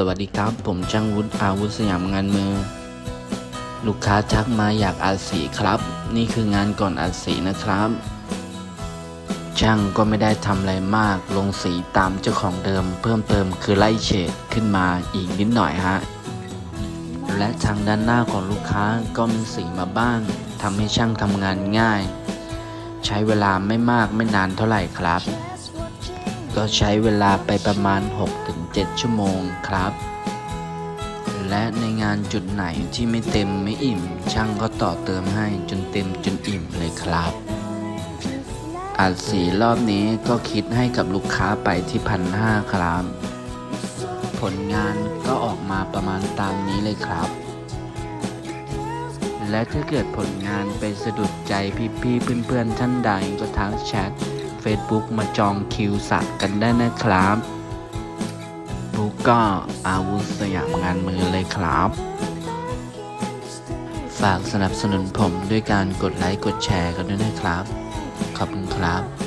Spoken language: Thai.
สวัสดีครับ ผมจ้างวุฒิอาวุธสยามงานมือ ลูกค้าทักมาอยากอัดสีครับ นี่คืองานก่อนอัดสีนะครับ ช่างก็ไม่ได้ทำอะไรมากลงสีตามเจ้าของเดิม เพิ่มเติมคือไล่เฉดขึ้นมาอีกนิดหน่อยฮะและทางด้านหน้าของลูกค้าก็มีสีมาบ้างทำให้ช่างทำงานง่าย ใช้เวลาไม่มากไม่นานเท่าไหร่ครับ ก็ใช้เวลาไปประมาณ 6-7 ชั่วโมงครับ และในงานจุดไหนที่ไม่เต็มไม่อิ่ม ช่างก็ต่อเติมให้จนเต็มจนอิ่มเลยครับอัดสีรอบนี้ก็คิดให้กับลูกค้าไปที่พันห้าครับ ผลงานก็ออกมาประมาณตามนี้เลยครับ และถ้าเกิดผลงานไปสะดุดใจพี่ๆเพื่อนๆท่านใดก็ทักแชท Facebook มาจองคิวสักกันได้นะครับบุ๊กก็อาวุธสยามงานมือเลยครับ ฝากสนับสนุนผมด้วยการกดไลค์กดแชร์กันด้วยนะครับ ขอบคุณครับ